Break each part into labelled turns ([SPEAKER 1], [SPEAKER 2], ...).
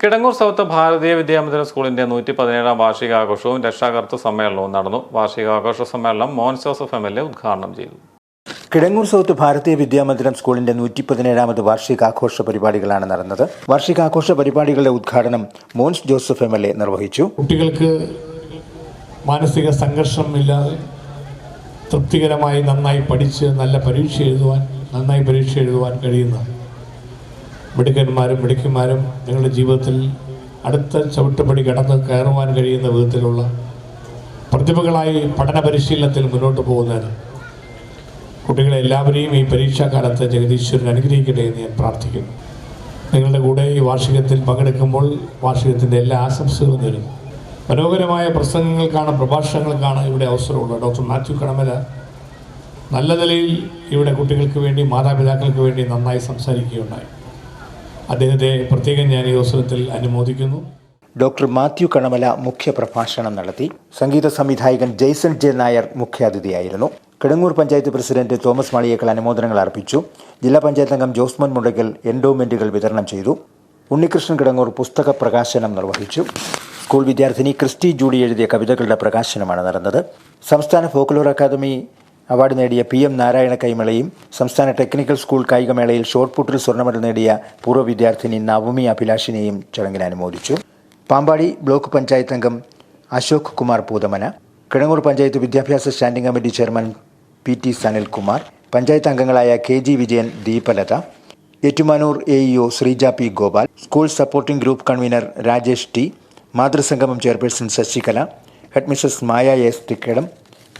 [SPEAKER 1] Kidangoor south ഭാരതീയ വിദ്യാമന്ദിര സ്കൂളിന്റെ നൂറ്റി പതിനേഴാം വാർഷികാഘോഷവും രക്ഷാകർത്തൃ സമ്മേളനവും നടന്നു. വാർഷികാഘോഷ സമ്മേളനം മോൻ ജോസഫ് എം എൽ എ ഉദ്ഘാടനം ചെയ്തു.
[SPEAKER 2] കിടങ്ങൂർ സൗത്ത് ഭാരതീയ വിദ്യാമന്ദിരം സ്കൂളിന്റെ നൂറ്റി പതിനേഴാമത് വാർഷികാഘോഷ പരിപാടികളാണ് നടന്നത്. വാർഷികാഘോഷ പരിപാടികളുടെ ഉദ്ഘാടനം Mons Joseph M L A നിർവഹിച്ചു.
[SPEAKER 3] കുട്ടികൾക്ക് മാനസിക സംഘർഷമില്ലാതെ തൃപ്തികരമായി നന്നായി പഠിച്ച് നല്ല പരീക്ഷ എഴുതുവാൻ നന്നായി പരീക്ഷ എഴുതുവാൻ കഴിയുന്ന മിടുക്കന്മാരും മിടുക്കന്മാരും നിങ്ങളുടെ ജീവിതത്തിൽ അടുത്ത ചവിട്ടുപടി കടന്ന് കയറുവാൻ കഴിയുന്ന വിധത്തിലുള്ള പ്രതിഭകളായി പഠന പരിശീലനത്തിൽ മുന്നോട്ട് പോകുന്നതിന് കുട്ടികളെ എല്ലാവരെയും ഈ പരീക്ഷാകാലത്ത് ജഗദീശ്വരൻ അനുഗ്രഹിക്കട്ടെ എന്ന് ഞാൻ പ്രാർത്ഥിക്കുന്നു. നിങ്ങളുടെ കൂടെ ഈ വാർഷികത്തിൽ പങ്കെടുക്കുമ്പോൾ വാർഷികത്തിന്റെ എല്ലാ ആശംസകളും നേരുന്നു. മനോഹരമായ പ്രസംഗങ്ങൾക്കാണ് പ്രഭാഷണങ്ങൾക്കാണ് ഇവിടെ അവസരമുള്ളത് ഡോക്ടർ മാത്യു കടമല നല്ല നിലയിൽ ഇവിടെ കുട്ടികൾക്ക് വേണ്ടി മാതാപിതാക്കൾക്ക് വേണ്ടി നന്നായി സംസാരിക്കുകയുണ്ടായി. അദ്ദേഹത്തെ പ്രത്യേകം ഞാൻ ഈ അവസരത്തിൽ അനുമോദിക്കുന്നു.
[SPEAKER 2] ഡോക്ടർ മാത്യു കണമല മുഖ്യ പ്രഭാഷണം നടത്തി. സംഗീത സംവിധായകൻ ജെയ്സൺ ജെ നായർ മുഖ്യാതിഥിയായിരുന്നു. കിടങ്ങൂർ പഞ്ചായത്ത് പ്രസിഡന്റ് തോമസ് മാളിയേക്കൽ അനുമോദനങ്ങൾ അർപ്പിച്ചു. ജില്ലാ പഞ്ചായത്ത് അംഗം ജോസ്മൻ മുണ്ടകൽ എൻഡോമെന്റുകൾ വിതരണം ചെയ്തു. ഉണ്ണികൃഷ്ണൻ കിടങ്ങൂർ പുസ്തക പ്രകാശനം നിർവഹിച്ചു. സ്കൂൾ വിദ്യാർത്ഥിനി ക്രിസ്റ്റി ജൂഡി എഴുതിയ കവിതകളുടെ പ്രകാശനമാണ് നടന്നത്. സംസ്ഥാന ഫോക്ലോർ അക്കാദമി അവാർഡ് നേടിയ പി എം നാരായണ കൈമളയും സംസ്ഥാന ടെക്നിക്കൽ സ്കൂൾ കായികമേളയിൽ ഷോർട്ട് പുട്ടിൽ സ്വർണമെഡൽ നേടിയ പൂർവ വിദ്യാർത്ഥിനി നവമി അഭിലാഷിനെയും ചടങ്ങിൽ അനുമോദിച്ചു. പാമ്പാടി ബ്ലോക്ക് പഞ്ചായത്ത് അംഗം അശോക് കുമാർ പൂതമന കിഴങ്ങൂർ പഞ്ചായത്ത് വിദ്യാഭ്യാസ standing committee chairman P T Sanilkumar panchayat അംഗങ്ങളായ K G Vijayan Deepalatha Ettumanoor A EO Sreeja P Gopal school supporting group convener Rajesh T മാതൃസംഗമം chairperson Sasikala headmistress Maya S Thekkedam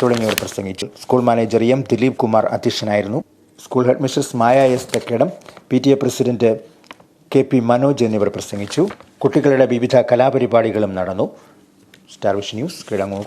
[SPEAKER 2] തുടങ്ങിയവർ പ്രസംഗിച്ചു. School manager M Dileep Kumar അധ്യക്ഷനായിരുന്നു. School head Maya S Thekkedam P T A president K P Manoj എന്നിവർ പ്രസംഗിച്ചു. കുട്ടികളുടെ വിവിധ കലാപരിപാടികളും നടന്നു. Star Vision News Kidangoor.